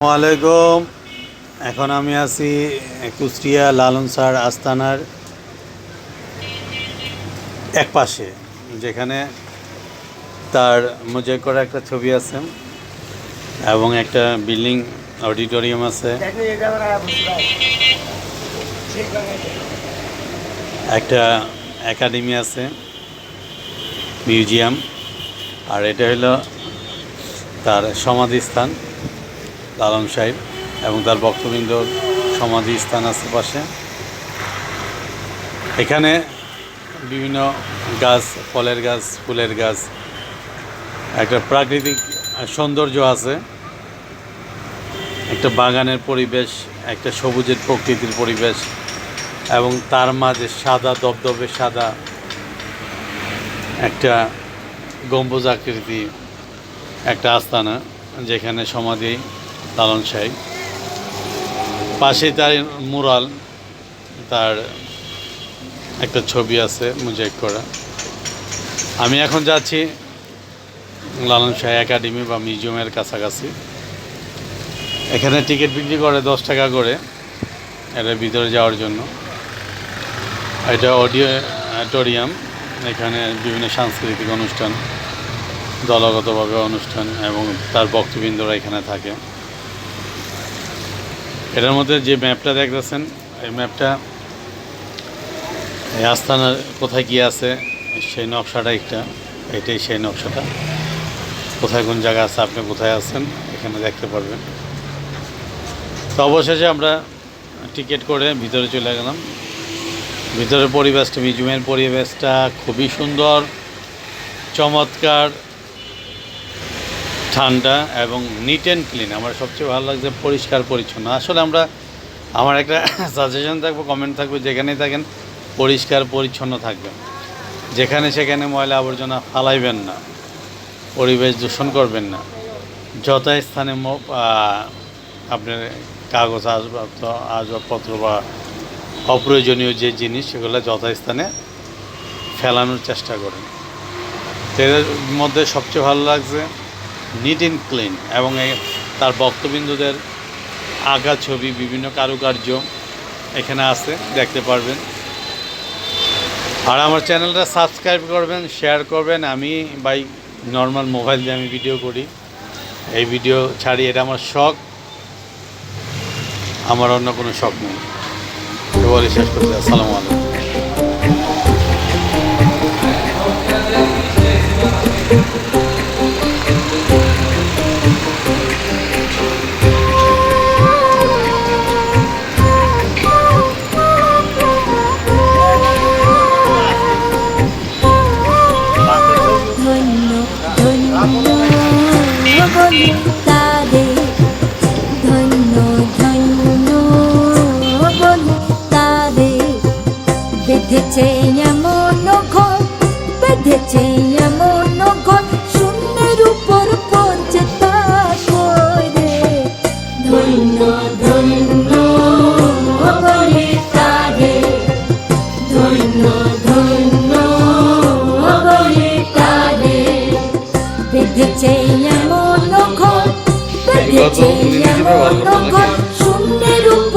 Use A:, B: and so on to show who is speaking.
A: আসসালামাইকুম এখন আমি আছি কুষ্টিয়া লালন স্যার আস্তানার এক পাশে, যেখানে তার মোজাইক করা একটা ছবি আছে এবং একটা বিল্ডিং অডিটোরিয়াম আছে। একটা একাডেমি আছে, মিউজিয়াম, আর এটা হলো তার সমাধিস্থান। লালন সাহেব এবং তার ভক্তবৃন্দর সমাধি স্থান আছে পাশে। এখানে বিভিন্ন গাছ, ফলের গাছ, ফুলের গাছ, একটা প্রাকৃতিক সৌন্দর্য আছে। একটা বাগানের পরিবেশ, একটা সবুজের প্রকৃতির পরিবেশ এবং তার মাঝে সাদা দবদবে সাদা একটা গম্বুজ আকৃতি, একটা আস্তানা যেখানে সমাধি লালন সাহেব পাশে তার মুরাল, তার একটা ছবি আছে মুজাইক করা। আমি এখন যাচ্ছি লালন শাহ একাডেমি বা মিউজিয়ামের কাছাকাছি। এখানে টিকিট বিক্রি করে দশ টাকা করে এটার ভিতরে যাওয়ার জন্য। এটা অডিটোরিয়াম, এখানে বিভিন্ন সাংস্কৃতিক অনুষ্ঠান, দলগতভাবে অনুষ্ঠান এবং তার বক্তবৃন্দরা এখানে থাকে। এটার মধ্যে যে ম্যাপটা দেখতেছেন, এই ম্যাপটা এই আস্থানার কোথায় কি আছে, সেই নকশাটা একটা, এটাই সেই নকশাটা। কোথায় কোন জায়গা আছে, আপনি কোথায় আছেন, এখানে দেখতে পারবেন। তো অবশেষে আমরা টিকিট করে ভিতরে চলে গেলাম। ভিতরের পরিবেশটা মিউজিয়ামের পরিবেশটা খুবই সুন্দর, চমৎকার। ঠান্ডা এবং নিট অ্যান্ড ক্লিন আমার সবচেয়ে ভালো লাগছে পরিষ্কার পরিচ্ছন্ন। আসলে আমরা, আমার একটা সাজেশন থাকবে কমেন্ট থাকবে, যেখানেই থাকেন, পরিষ্কার পরিচ্ছন্ন থাকবেন। যেখানে সেখানে ময়লা আবর্জনা ফালাইবেন না, পরিবেশ দূষণ করবেন না। যথাস্থানে আপনার কাগজ আসবাবপত্র আসবাবপত্র বা অপ্রয়োজনীয় যে জিনিস, সেগুলো যথাস্থানে ফেলানোর চেষ্টা করেন। তো এর মধ্যে সবচেয়ে ভালো লাগছে নিট অ্যান্ড ক্লিন এবং তার বক্তবিন্দুদের আঁকা ছবি, বিভিন্ন কারুকার্য এখানে আছে, দেখতে পারবেন। আর আমার চ্যানেলটা সাবস্ক্রাইব করবেন, শেয়ার করবেন। আমি বাই নর্মাল মোবাইল দিয়ে আমি ভিডিও করি। এই ভিডিও ছাড়ি, এটা আমার শখ। আমার অন্য কোনো শখ নেই। বলে শেষ করছি। আসসালামু আলাইকুম।
B: বেঁধেছে এমন ঘর, বেঁধেছে এমন ঘর। শূন্যের উপর পৌঁছে করে ধন্য ধন্য বলি তাদের ধন্য ধন্য বলি তাদের বেঁধেছে এমন ঘর বেঁধেছে